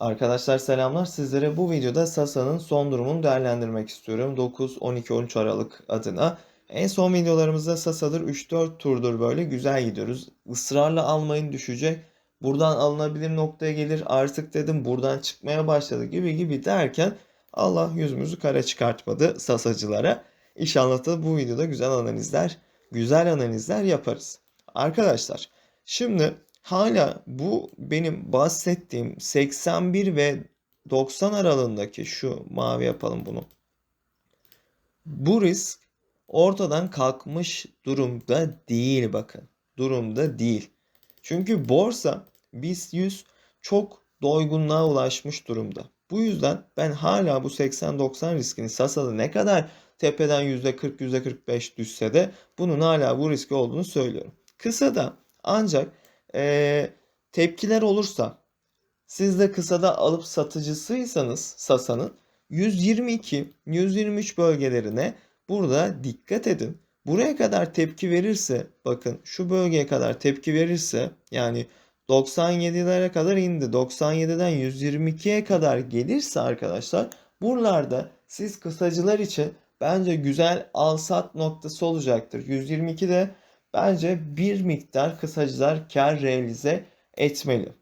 Arkadaşlar selamlar. Sizlere bu videoda Sasa'nın son durumunu değerlendirmek istiyorum. 9, 12, 13 Aralık adına. En son videolarımızda Sasa'dır 3-4 turdur böyle güzel gidiyoruz. Israrla almayın düşecek. Buradan alınabilir noktaya gelir artık dedim buradan çıkmaya başladı gibi gibi derken Allah yüzümüzü kara çıkartmadı Sasacılara. İnşallah da bu videoda güzel analizler, güzel analizler yaparız. Arkadaşlar şimdi hala bu benim bahsettiğim 81 ve 90 aralığındaki şu mavi yapalım bunu. Bu risk ortadan kalkmış durumda değil bakın. Durumda değil. Çünkü borsa BIST 100 çok doygunluğa ulaşmış durumda. Bu yüzden ben hala bu 80-90 riskini Sasa'da ne kadar tepeden %40 %45 düşse de bunun hala bu riski olduğunu söylüyorum. Kısada ancak eee, tepkiler olursa siz de kısada alıp satıcısıysanız Sasa'nın 122 123 bölgelerine burada dikkat edin. Buraya kadar tepki verirse bakın şu bölgeye kadar tepki verirse yani 97'lere kadar indi. 97'den 122'ye kadar gelirse arkadaşlar buralarda siz kısacılar için bence güzel al sat noktası olacaktır. 122'de bence bir miktar kısacılar kar realize etmeli.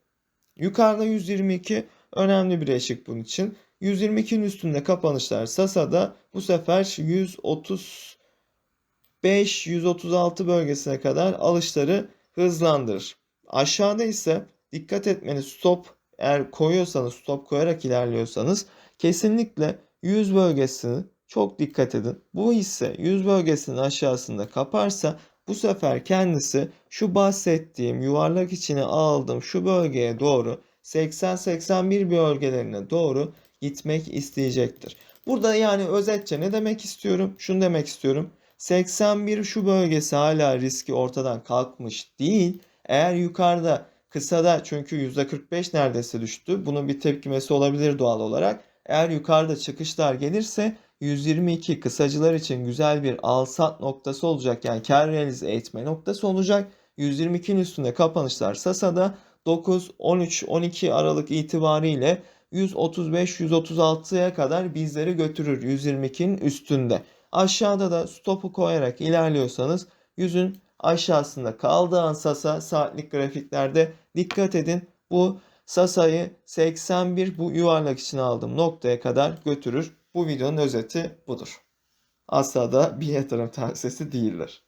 Yukarıda 122 önemli bir eşik bunun için. 122'nin üstünde kapanışlar Sasa'da bu sefer 135 136 bölgesine kadar alışları hızlandırır. Aşağıda ise dikkat etmeniz stop eğer koyuyorsanız stop koyarak ilerliyorsanız kesinlikle 100 bölgesini çok dikkat edin. Bu hisse 100 bölgesinin aşağısında kaparsa bu sefer kendisi şu bahsettiğim yuvarlak içine aldığım şu bölgeye doğru 80-81 bölgelerine doğru gitmek isteyecektir. Burada yani özetçe ne demek istiyorum? Şunu demek istiyorum. 81 şu bölgesi hala riski ortadan kalkmış değil. Eğer yukarıda kısada çünkü %45 neredeyse düştü. Bunun bir tepkimesi olabilir doğal olarak. Eğer yukarıda çıkışlar gelirse 122 kısacılar için güzel bir al sat noktası olacak. Yani kar realize etme noktası olacak. 122'nin üstünde kapanışlar Sasa'da 9, 13, 12 Aralık itibariyle 135-136'ya kadar bizleri götürür 122'nin üstünde. Aşağıda da stopu koyarak ilerliyorsanız 100'ün aşağısında kaldığı an Sasa saatlik grafiklerde dikkat edin. Bu Sasa'yı 81 bu yuvarlak için aldığım noktaya kadar götürür. Bu videonun özeti budur. Asla da bir yatırım tavsiyesi değildir.